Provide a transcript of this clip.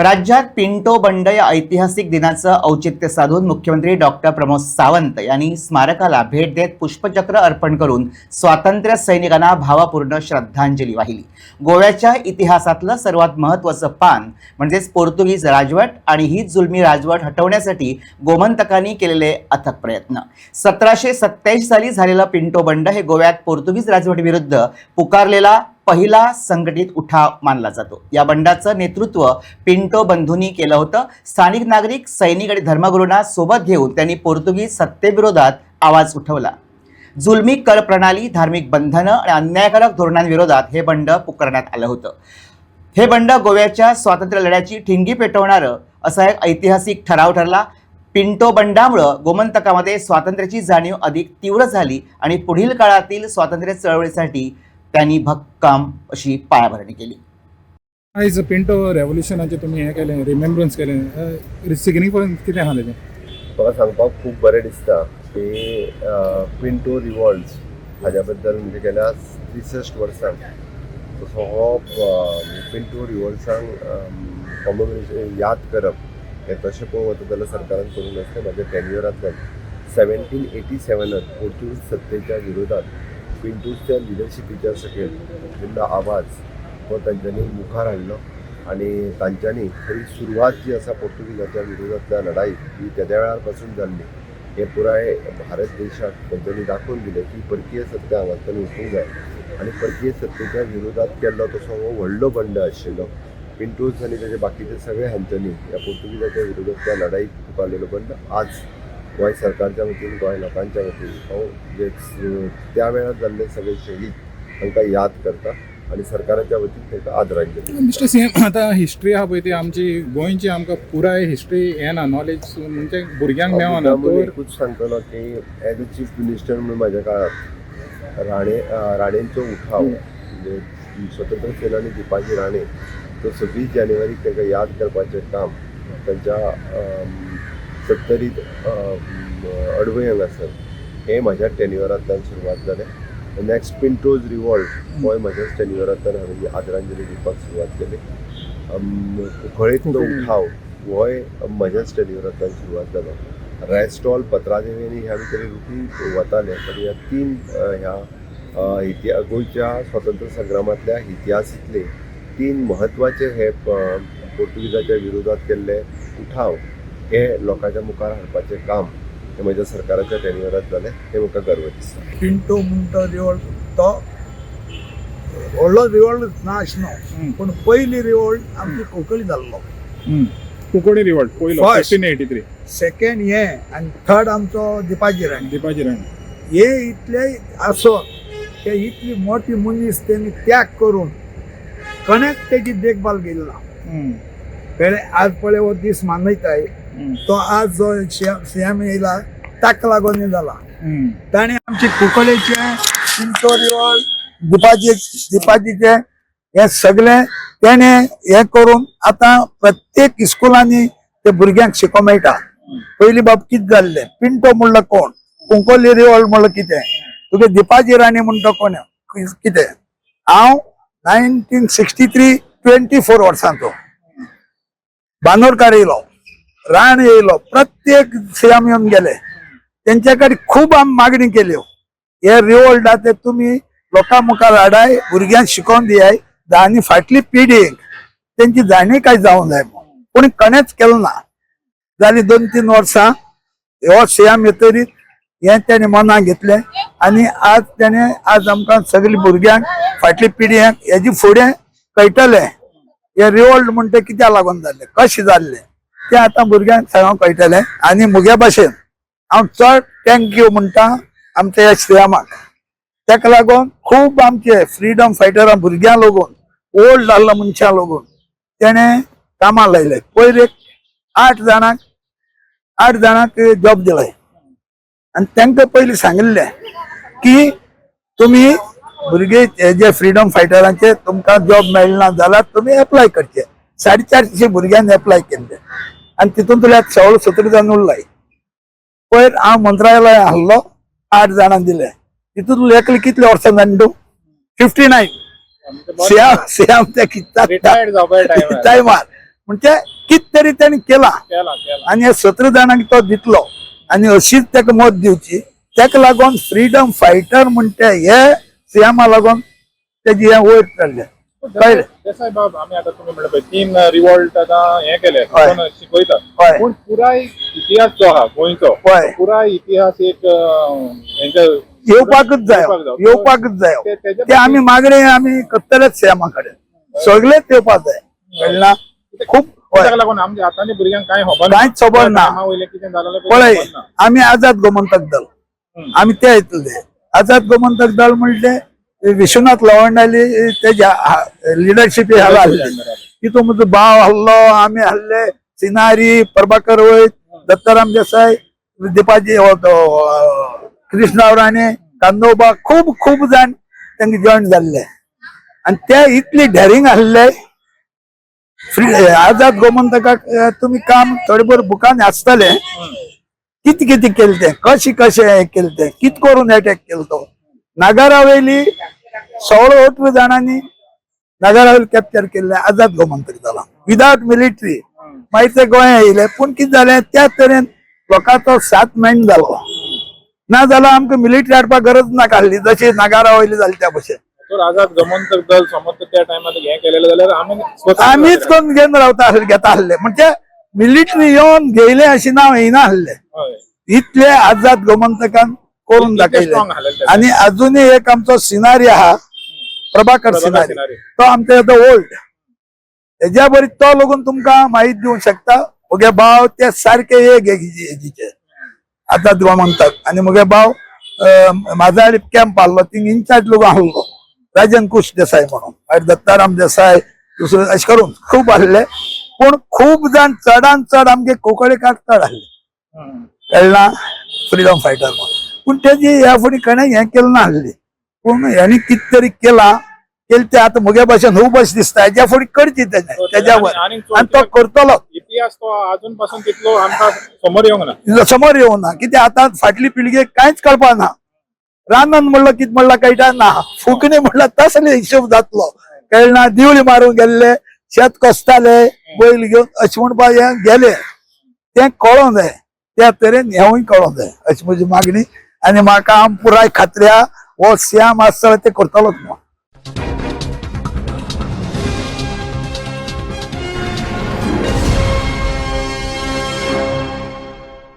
राज्यात पिंटो बंड या ऐतिहासिक दिनाचं औचित्य साधून मुख्यमंत्री डॉक्टर प्रमोद सावंत यांनी स्मारकाला भेट देत पुष्पचक्र अर्पण करून स्वातंत्र्य सैनिकांना भावपूर्ण श्रद्धांजली वाहिली. गोव्याच्या इतिहासातलं सर्वात महत्त्वाचं पान म्हणजेच पोर्तुगीज राजवट आणि ही जुलमी राजवट हटवण्यासाठी गोमंतकांनी केलेले अथक प्रयत्न. सतराशे सत्त्याऐंशी साली झालेलं पिंटो बंड हे गोव्यात पोर्तुगीज राजवटीविरुद्ध पुकारलेला पहिला संघटित उठाव मानला जातो. या बंडाचं नेतृत्व पिंटो बंधूंनी केलं होतं. स्थानिक नागरिक सैनिक आणि धर्मगुरूंना सोबत घेऊन त्यांनी पोर्तुगीज सत्तेविरोधात आवाज उठवला. जुलमी कर प्रणाली धार्मिक बंधनं आणि अन्यायकारक धोरणांविरोधात हे बंड पुकारण्यात आलं होतं. हे बंड गोव्याच्या स्वातंत्र्य लढ्याची ठिणगी पेटवणारं असा एक ऐतिहासिक ठराव ठरला. पिंटो बंडामुळं गोमंतकामध्ये स्वातंत्र्याची जाणीव अधिक तीव्र झाली आणि पुढील काळातील स्वातंत्र्य चळवळीसाठी त्यांनी भक्कम अशी पायाभरणी केली. आयज पिंटो रेव्होल्युशनाचे तुम्ही हे केलें रिमेम्बरन्स केलें. सिग्निफिकन्स कितें आहा तेजें म्हाका सांगपाक खूब बरें दिसता. की पिंटो रिवॉल्ट्स हाज्या बद्दल म्हणजे गेल्या त्रिसश्ट वर्सांक तसो हो पिंटो रिवॉल्ट्सांक कॉमेमोरेशन याद करप हें तशें पळोवंक वता जाल्यार सरकारान करूंक नासलें म्हाज्या टेन्युरांतल्यान सेवेंटीन एटी सेवनात पोर्तुगीज सत्तेच्या विरोधात पिंटूच्या लिडरशिपीच्या सकयल त्यांना आवाज हो तांच्यांनी मुखार हाडलो आणि तांच्यांनी खरी सुरवात जी आसा पोर्तुगीजाच्या विरोधातल्या लढाई ही त्या वेळापासून जाल्ली हे पुराय भारत देशाक तेंच्यांनी दाखोवन दिलें की परकीय सत्ता हांगातल्यान उठूंक जाय. आनी परकीय सत्तेच्या विरोधात केल्लो तसो हो व्हडलो बंड आशिल्लो पिंटूज आनी तेजे बाकीचे सगळे हांच्यांनी ह्या पोर्तुगीजाच्या विरोधातल्या लढाईक पुकारलेलो बंड आज गोंय सरकारच्या वतीन गोंय लोकांच्या वतीन हो जे त्या वेळार जाल्ले सगळे शहीद तांकां याद करता आनी सरकाराच्या वतीन तांकां आदरांजली मिस्टर सी एम आतां हिस्ट्री आहा पळय ती आमची गोंयची आमकां पुराय हिस्ट्री हें ना नॉलेज म्हणजे भुरग्यांक मेळना हांव एकूच सांगतलो की एज अ चीफ मिनिस्टर म्हणून म्हाज्या काळात राणे राणेंचो उठाव म्हणजे स्वतंत्र सेनानी दिपाजी राणे तो सव्वीस जानेवारीक ताका याद करपाचें काम तांच्या सत्तरीत अं, अडवय आसत हें म्हाज्या टेन्युअरांतल्यान सुरवात जालें नेक्स्ट पिंटोज रिवॉल्ट होय म्हाज्याच टेन्युअरांतल्यान हांवें ही आदरांजली दिवपाक सुरवात केली. कुंकळेंतलो उठाव होय म्हज्याच टेन्युअरांतल्यान सुरवात जालो रेस्टॉल पत्रादेवी ह्या भितर रुटी वताले पण ह्या तीन ह्या अ, इतिहा गोंयच्या स्वातंत्र्य संग्रामांतल्या इतिहासांतले तीन म्हत्वाचे हे पोर्तुगीजाच्या विरोधात केल्ले उठाव हे लोकांच्या मुखार हाडपाचें काम हे म्हज्या सरकाराच्या टेन्युअरांत जालें हे म्हाका गर्व दिसता. पिंटो म्हणटा रिवॉल्ट तो व्हडलो रिवॉल्ट ना हम्म. पूण पयली रिवॉल्ट आमची कोंकणी जाल्लो कुकोडी रिवॉल्ट पयलो एटी थ्री सेकंड हे आनी थर्ड आमचो दिपाजी राणी. दिपाजी राणी. हे इतले आसोन ते इतली मोठी मनीस तेणी त्याग करून कणेक तेजी देखभाल केली ना आज पळय हो दीस मानयताय तो आज जो सीएम येयला ताका लागून जाला. ताणे आमचे कुंकळेचे पिंटो रिवॉल्ट दिपाजी दिपाजीचे हे सगळे तेणे हे करून आता प्रत्येक इस्कुलांनी ते भुरग्यांक शिको मेळटा. पयलीं बाब कितें जाल्ले? पिंटो म्हणलं कोण? कुंकोली रिवॉल्ट म्हणलं कितें? तुगे दिपाजी राणी म्हणटा कोण? कितें हांव nineteen sixty three twenty four वर्सांचो. बांदोडकार येयलो. राण येयलो प्रत्येक सीएम येवन गेले. त्यांच्याकडे खूप आम मागणी केल्यो हो. हे. रिवोल्टा ते तुम्ही लोकां मुखार हाडाय भुरग्यांक शिकोवन दियाय आनी फाटली पिढीक त्यांची जाणी काय जावंक जाय कोणी कणेच केलं ना. जाली दोन तीन वर्सां हो सीएम येतरीत हे त्याने मनाक घेतले. आणि आज त्याने आज आमकां सगळी भुरग्यांक फाटली पिढयेक हेजे फुडें कळटले हे रिवोल्ट म्हणटा कित्याक लागून जाल्ले कशें जाल्ले ते आतां भुरग्यांक सगळ्यांक कळटले. आनी मुगे भाशेन हांव चड थँक्यू म्हणटा आमच्या ह्या श्रीरामाक तेका लागून खूब आमचे फ्रिडम फायटरां भुरग्यां लागून ओल्ड जाल्ल्या मनशां लागून तेणे कामां लायले. पयर एक आठ जाणांक आठ जाणांक जॉब दिले आनी तांकां पयलीं सांगिल्लें की तुमी भुरगे जे फ्रिडम फायटरांचे तुमकां जॉब मेळना जाल्यार तुमी एप्लाय करचे. साडे चारशे भुरग्यांनी एप्लाय केल्ले. आनी तितूंतल्या सोळा सतरा जाण उरलाय पयर हांव मंत्रालय आहलो आठ जाणां दिले तितूंतले एकले कितले वर्सां जाण तूं फिफ्टी नायन सियाम सियाम ते कित्ता Retired जावपाच्या टायमार. म्हणजे कित तरी त्यांनी केला. आणि ह्या सतरा जाणांक तो दितलो. आणि अशीच ताका मत दिवची ताका लागून फ्रीडम फायटर म्हणते हे सीएमा लागून तेजी हे वयर काडले कळ्ळें देसाय बाब आम्ही आता तुम्ही म्हणलं पळय तीन रिवॉल्ट आता हे केले हय. कोण शिकयता हय. पूण पुराय इतिहास जो आहा गोंयचो हय. पुराय इतिहास एक हेंच्या येवपाकच जाय येवपाक जाय. येवपाकच जाय ते- आम्ही मागणे आम्ही करतलेच सीएमा कडेन सगळेच येवपाक जाय कळना खूप हय. लागून आमच्या भुरग्यांक कांय खबर कांयच खबर ना. वयले कितें जालें पळय खबर ना. आम्ही आझाद गोमंतक दल हम्म. आम्ही ते येतले आझाद गोमंतक दल म्हणले विश्वनाथ लवंडाली त्याच्या लिडरशिप ह्याला हल्ली की तो म्हणजे भाव हल्लो आम्ही हल्ले सिनारी प्रभाकर वैद दत्ताराम देसाई दीपाजी हो तो, कृष्णराव राणे कांदोबा खूप खूप जाण त्यांनी जॉईन झाले. आणि त्या इतली डेरिंग हल्ले फ्री आझाद गोमंतकाक तुम्ही काम थोडेभर बुकान आसतले किती किती केलते कशी कशे हे केलते कित करून अटॅक केलतो नागारावेली सोळा अठरा जाणांनी नागारावेली कॅप्चर केल्ले आझाद गोमंतक जाला विदाउट मिलिटरी मागीर ते गोंया येयले पूण कितें जालें त्या तरेन लोकांचो साथ मेळना जालो ना जाल्यार आमकां मिलिटरी हाडपाक गरज ना काडली जशी नागारावयली जाली त्या भशेन तर आझाद गमंतक दल समज त्या टायमार हे केलेलं जाल्यार आमी स्वता आमीच कोण घेवन रावता घेता आसले म्हणजे मिलिटरी येवन घेयले अशी नाव येयना आसले. इतले आझाद गोमंतकान करून आसले ते. आणि अजूनही एक आमचो सिनारी आहा प्रभाकर सिनारी. तो आमच्या येतो ओल्ड हेज्या बरी तो लागून तुमकां माहिती दिवंक शकता. मुगे भाव ते सारखे एक हेजीचे आझाद गोमंतक आणि मुगे भाव माझा कॅम्प आहलो थिंग इन्चार्ज लोक आहलो राजन कुश देसाई म्हणून. मागीर दत्ताराम देसाई दुसरे अशें करून खूब आहले पूण खूब जाण चडान चड आमगे कोंकणीकार चड आहले हम्म. कळना फ्रीडम फायटर म्हणून. पूण तेजी ह्या फुडें कोणें हें केलें ना हल्ली पूण हेणी कित तरी केला केले ते आतां म्हगे भाशेन खूब अशें दिसता हेच्या फुडें करची तेज्या आणि- आणि आनी तो करतलो. इतिहास तो अजून पासून तितलो आमकां समोर येवंक ना. समोर येवं ना. कित्याक आतां फाटली पिळगेक कांयच कळपा ना. रानान म्हणलं कित म्हणला कळटा ना. फुकणी म्हणला तसले हिशोब जातलो. कळना दिवळी मारून गेल्ले शेत कसताले बैल घेवन अशें म्हणपा हे गेले. तें कळों जाय. त्या तरेन हेवूय कळों जाय. अशी म्हजी मागणी. आनी म्हाका आम पुराय खात्र्या हो श्याम आसता ते करतलोच म्हणून